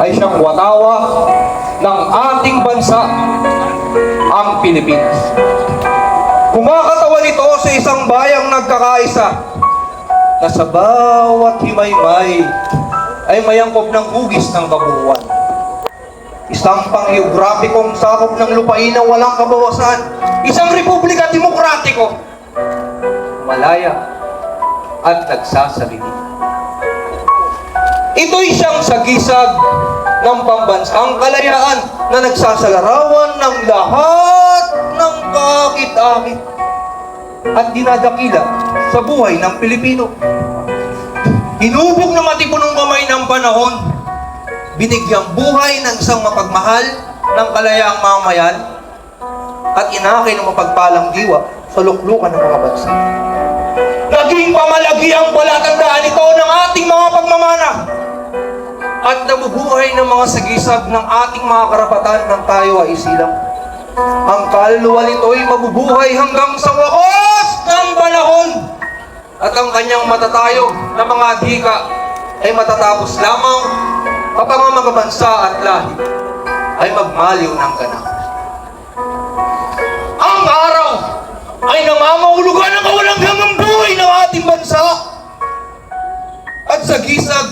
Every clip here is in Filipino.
ay siyang watawa ng ating bansa, ang Pilipinas. Kumakatawan ito sa isang bayang nagkakaisa na sa bawat himaymay ay mayangkop ng hugis ng kabuuan. Isang pang-geograpikong sakop ng lupain na walang kabawasan. Isang republika demokratiko. Malaya at nagsasalita. Ito'y siyang sagisag ng pambansang kalayaan na nagsasalarawan ng lahat ng kakit-akit at dinadakila sa buhay ng Pilipino. Hinubog na matipunong kamay ng panahon, binigyang buhay ng isang mapagmahal ng kalayaang mamayan at inakay ng mapagpalang diwa sa luklukan ng mga bansa. Naging pamalagi ang palatandaan ito ng ating mga pagmamana at nabubuhay ng mga sagisag ng ating mga karapatan ng tayo ay isilang. Ang kaluluwa nito ay mabubuhay hanggang sa wakas ng panahon at ang kanyang matatayo na mga dika ay matatapos lamang kapag ang mga bansa at lahi ay magmaliw ng ganap. Ang araw ay nangangahulugan ng kawalang hanggang buhay ng ating bansa at sa gisag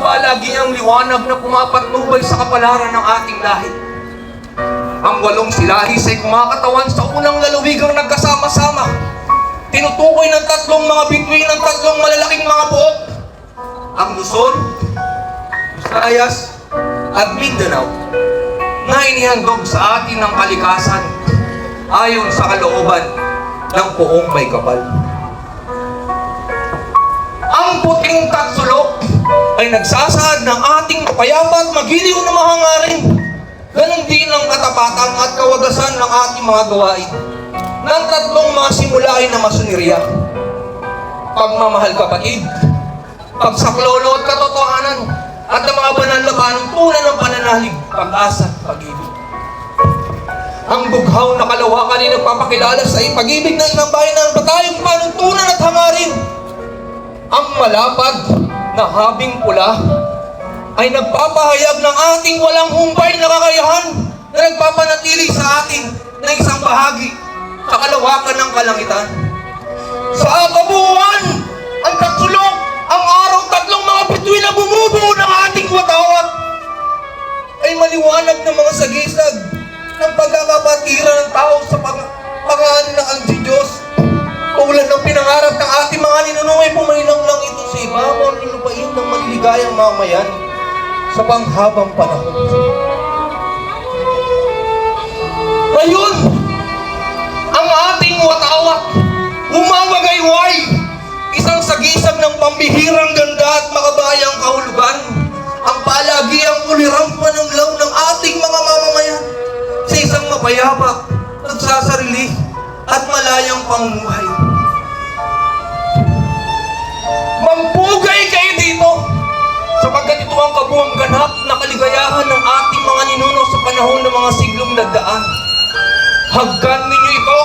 palagi ang liwanag na pumapatnubay sa kapalaran ng ating lahi. Ang walong silahis ay kumakatawan sa unang lalawigang nagkasama-sama. Tinutukoy ng tatlong mga bituin ng tatlong malalaking mga buok. Ang Luzon, Visayas, at Mindanao na inihandog sa atin ng kalikasan ayon sa kalooban ng poong may kapal. Ay nagsasaad ng ating mapayapa at magiliw na mahangarin. Ganon din ang katapatan at kawagasan ng ating mga gawain. Ng tatlong mga simulain na masunirya. Pagmamahal kapatid, pagsaklolo at katotohanan, at ang mga banal na panuntunan ng pananalig, pag-asa, pag-ibig. Ang bughaw na kalawakan ay nagpapakilala sa ipag-ibig ng inang bayan ng batayong panuntunan at hangarin. Ang malapad na habing pula ay nagpapahayag ng ating walang humpay na kakayahan na nagpapanatili sa atin ng isang bahagi sa kalawakan ng kalangitan. Sa kabuuan, ang tatsulok, ang araw tatlong mga bituin na bumubuo ng ating watawat ay maliwanag ng mga sagisag ng pagkakapatira ng tao sa pag pangalan ng ang Diyos. Paulan ng pinangarap ng ating mga ninuno ay pumainang lang ito sa ibabaw ng lupain ng maliligayang mamayan sa panghabang panahon. Ngayon, ang ating watawat, umawagayway, isang sagisag ng pambihirang ganda at makabayang kahulugan, ang palagi ang ulirang pananglaw ng ating mga mamamayan sa isang mapayapa, nagsasarili, at malayang pamumuhay. Sapagkat ito ang kabuang ganap na kaligayahan ng ating mga ninuno sa panahon ng mga siglong nagdaan. Haggan ninyo ito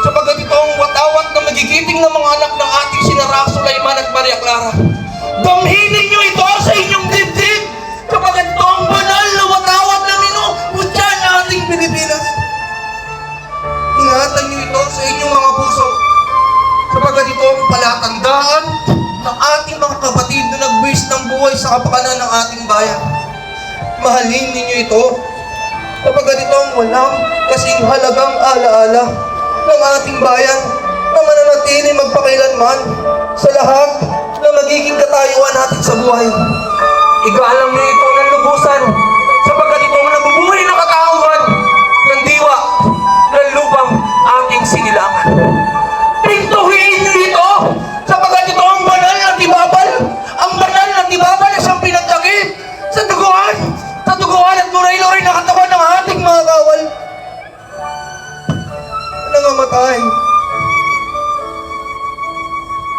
sapagkat ito ang watawat na magigiting ng mga anak ng ating sinara Sulaiman at Maria Clara. Damhin ninyo ito sa inyong dibdib sapagkat ito ang banal na watawat na minumutya ng ating Pilipinas. Ingatan niyo ito sa inyong mga puso sapagkat ito ang palatandaan nagbuwis ng buhay sa kapakanan ng ating bayan. Mahalin ninyo ito sapagkat ito ang walang kasing halagang alaala ng ating bayan na mananatili magpakailanman sa lahat na magiging katayuan natin sa buhay. Igalang niyo ito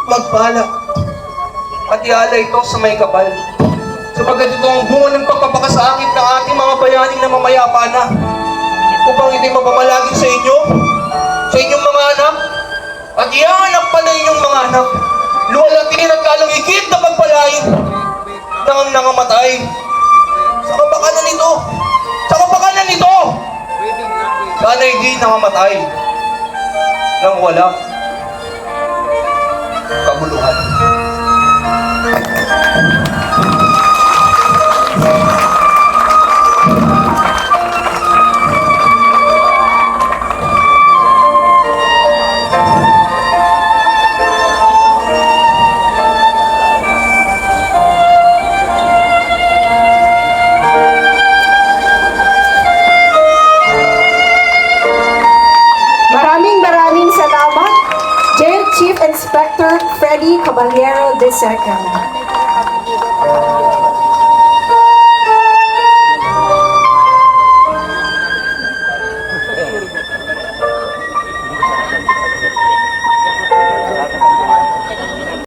magpala at iala ito sa may kapal sapagkat ito ang bunga ng pagpapakasakit ng ating mga bayaning na mamayapa na upang ito'y mapamalagi sa inyo sa inyong mga anak at iaanak pa na inyong mga anak luwalatin at lalong higit na pagpalain nang nangamatay. Sa kabakanan nito. Sa kabakanan nito. Sana hindi nangamatay. Nang wala. Kabuluhan. Freddy Caballero II.